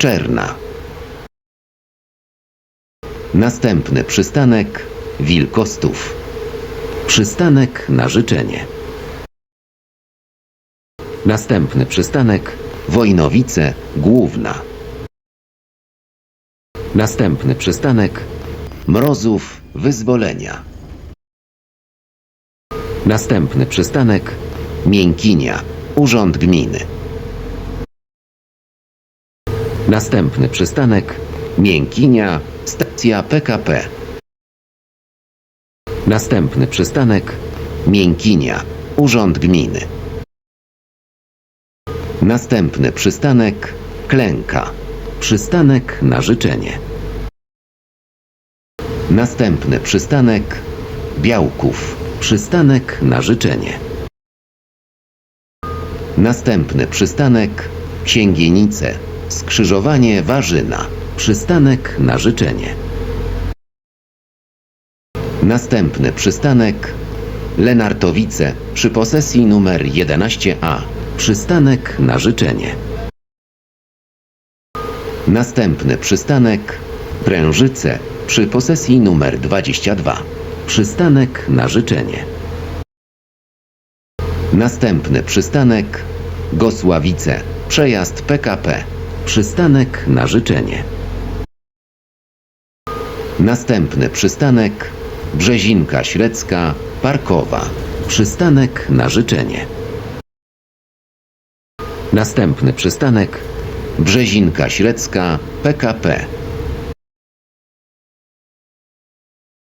Czerna. Następny przystanek Wilkostów. Przystanek na życzenie. Następny przystanek Wojnowice Główna. Następny przystanek Mrozów Wyzwolenia. Następny przystanek Miękinia Urząd Gminy. Następny przystanek Miękinia Stacja PKP. Następny przystanek Miękinia Urząd Gminy. Następny przystanek Klęka. Przystanek na życzenie. Następny przystanek Białków. Przystanek na życzenie. Następny przystanek Księgienice. Skrzyżowanie Warzyna. Przystanek na życzenie. Następny przystanek Lenartowice przy posesji numer 11a. Przystanek na życzenie. Następny przystanek Prężyce przy posesji numer 22. Przystanek na życzenie. Następny przystanek Gosławice. Przejazd PKP. Przystanek na życzenie. Następny przystanek Brzezinka Średzka Parkowa. Przystanek na życzenie. Następny przystanek Brzezinka Średzka PKP.